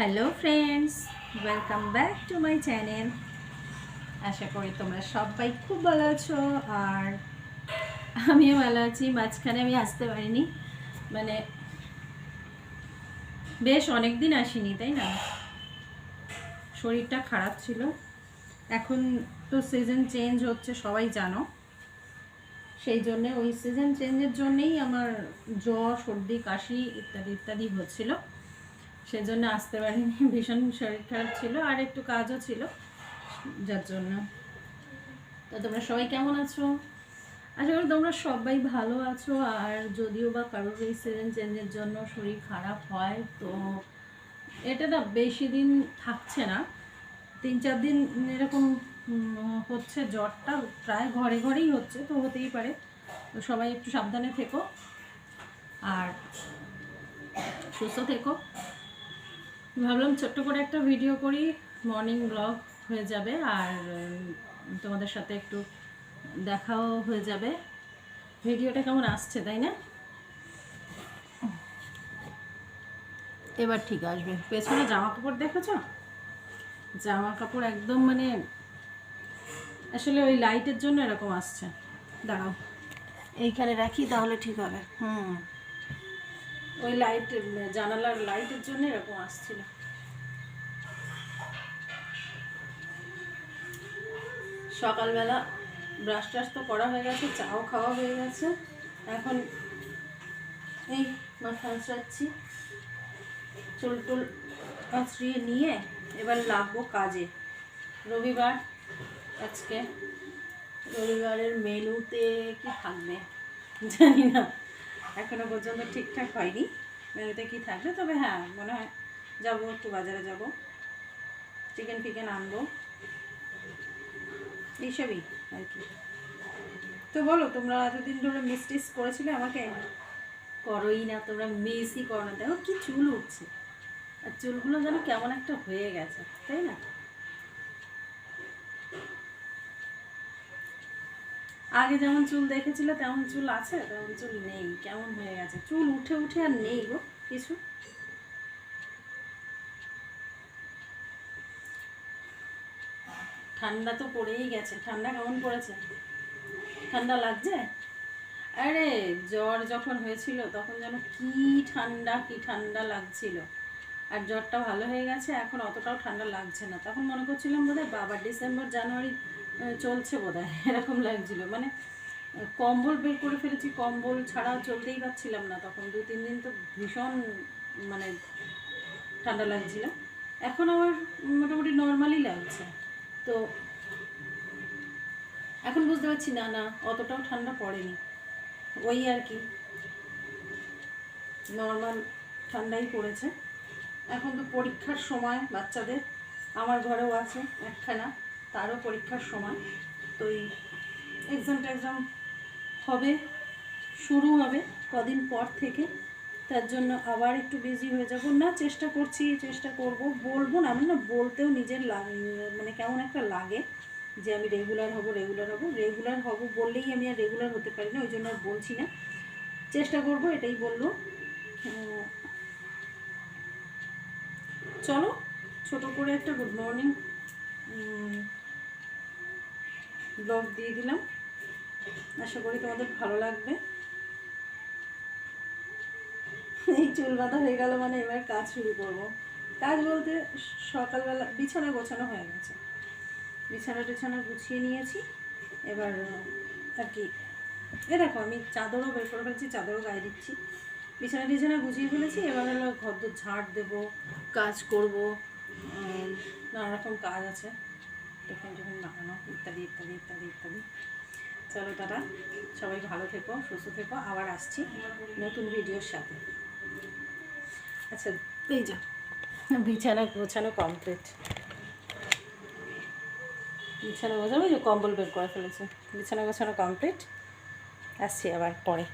Hello friends welcome back to my channel আশা করি তোমরা সবাই খুব ভালো আছো আর আমিও ভালো আছি। মাঝখানে আমি আসতে পারিনি। মানে বেশ অনেক দিন আসিনি, তাই না? শরীরটা খারাপ ছিল। এখন তো সিজন চেঞ্জ হচ্ছে, সবাই জানো। সেই জন্যে ওই সিজন চেঞ্জের জন্যেই আমার জ্বর, সর্দি, কাশি ইত্যাদি ইত্যাদি হচ্ছিল। সেজন্য আসতে পারিনি। ভীষণ শরীর খারাপ ছিল, আর একটু কাজও ছিল, যার জন্য। তো তোমরা সবাই কেমন আছো? আশা করি তোমরা সবাই ভালো আছো, আর যদিও বা কারোর এই সিজন চেঞ্জের জন্য শরীর খারাপ হয়, তো এটা না বেশি দিন থাকছে না। তিন চার দিন এরকম হচ্ছে জ্বরটা প্রায় ঘরে ঘরেই হচ্ছে, তো হতেই পারে। তো সবাই একটু সাবধানে থেকো, আর সুস্থ থেকো। ভাবলাম ছোট্ট করে একটা ভিডিও করি মর্নিং ব্লগ হয়ে যাবে আর তোমাদের সাথে একটু দেখাও হয়ে যাবে। ভিডিওটা কেমন আসছে, তাই না? এবার ঠিক আসবে। পেছনে জামা কাপড় দেখেছ? জামা কাপড় একদম মানে আসলে ওই লাইটের জন্য এরকম আসছে। দাঁড়াও। এইখানে রাখি তাহলে ঠিক হবে। হুম। ওই লাইট জানালার লাইটের জন্য এরকম আসছিল। সকালবেলা ব্রাশ টাশ তো করা হয়ে গেছে, চাও খাওয়া হয়ে গেছে। এখন এই মাথা আঁচড়াচ্ছি চুল টুল আঁচড়িয়ে নিয়ে এবার লাগবো কাজে। রবিবার, আজকে রবিবারের মেনুতে কি থাকবে? জানি না। এখনও পর্যন্ত ঠিকঠাক হয়নি। মেনুতে কি থাকবে? তবে হ্যাঁ মনে হয় যাব, একটু বাজারে যাব। চিকেন ফিকেন আনব। এইসবই আর কি। তো বলো, তোমরা এতদিন ধরে মিস টিস করেছিলে আমাকে? করোই না, তোমরা মিসই করো না। দেখো কি চুল উঠছে। আর চুলগুলো যেন কেমন একটা হয়ে গেছে, তাই না? আগে যেমন চুল দেখেছিলে, তেমন চুল আছে, তেমন চুল নেই। কেমন হয়ে গেছে? চুল উঠে উঠে আর নেই গো, কিছু। ঠান্ডা তো পড়েই গেছে। ঠান্ডা কেমন পড়েছে? ঠান্ডা লাগছে? আরে, জ্বর যখন হয়েছিল, তখন যেন কি ঠান্ডা কি ঠান্ডা লাগছিল। আর জ্বরটা ভালো হয়ে গেছে, এখন অতটাও ঠান্ডা লাগছে না। তখন মনে করছিলাম বোধহয় বাবা ডিসেম্বর, জানুয়ারি চলছে বোধহয়, এরকম লাগছিল। মানে কম্বল বের করে ফেলেছি, কম্বল ছাড়া চলতেই পারছিলাম না। তখন দু, তিন দিন তো ভীষণ মানে ঠান্ডা লাগছিল। এখন আবার মোটামুটি নর্মালি লাগছে। তো, এখন বুঝতে পারছি, না না, অতটাও ঠান্ডা পড়েনি। ওই আর কি। নর্মাল ঠান্ডাই পড়েছে। এখন তো পরীক্ষার সময় বাচ্চাদের, আমার ঘরেও আছে একখানা। তারও পরীক্ষার সময়। তো এই এক্সাম টেক্সাম হবে, শুরু হবে কদিন পর থেকে। তার জন্য আবার একটু বিজি হয়ে যাব। না, চেষ্টা করছি, চেষ্টা করব। বলব না, আমি না বলতেও নিজের মানে কেমন একটা লাগে যে আমি রেগুলার হব রেগুলার হব। রেগুলার হব বললেই আমি আর রেগুলার হতে পারি না, ওই জন্য আর বলছি না। চেষ্টা করব, এটাই বলল। চলো, ছোট করে একটা গুড মর্নিং ব্লগ দিয়ে দিলাম। আশা করি তোমাদের ভালো লাগবে। এই চুল বাঁধা হয়ে গেল মানে এবার কাজ শুরু করব। কাজ বলতে সকালবেলা বিছানা গোছানো হয়ে গেছে। বিছানা টিছানা গুছিয়ে নিয়েছি। এবার, আর কি, এ দেখো আমি চাদরও বের করে ফেলেছি, চাদরও গায়ে দিচ্ছি। বিছানা টিছানা গুছিয়ে ফেলেছি, এবার হলো ঘর ঝাড় দেবো, কাজ করব। নানা রকম কাজ আছে। টিফিন টিফিন বানানো ইত্যাদি ইত্যাদি ইত্যাদি ইত্যাদি। চলো টাটা, সবাই ভালো থেকো, সুস্থ থেকো, আবার আসছি নতুন ভিডিওর সাথে। আচ্ছা এই যা, বিছানা গোছানো কমপ্লিট বিছানা গোছানো কম্বল বের করে ফেলেছে। বিছানা গোছানো কমপ্লিট আসছি আবার পরে।